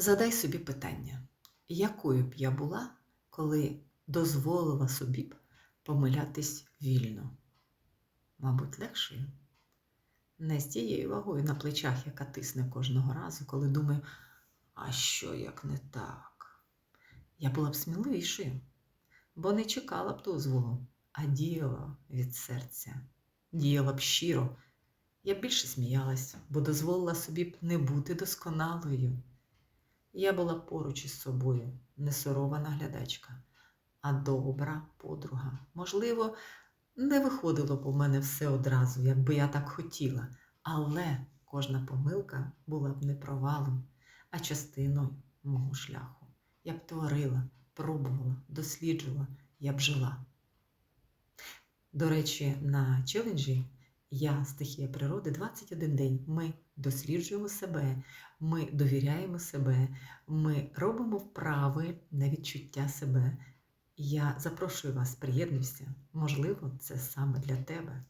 Задай собі питання, якою б я була, коли дозволила собі б помилятись вільно? Мабуть, легшою. Не з тією вагою на плечах, яка тисне кожного разу, коли думаю, а що як не так? Я була б сміливішою, бо не чекала б дозволу, а діяла від серця, діяла б щиро. Я більше сміялась, бо дозволила собі б не бути досконалою. Я була поруч із собою, не сурова наглядачка, а добра подруга. Можливо, не виходило б у мене все одразу, якби я так хотіла, але кожна помилка була б не провалом, а частиною мого шляху. Я б творила, пробувала, досліджувала, я б жила. До речі, на челенджі я стихія природи 21 день. Ми досліджуємо себе, ми довіряємо себе, ми робимо вправи на відчуття себе. Я запрошую вас, приєднуйся. Можливо, це саме для тебе.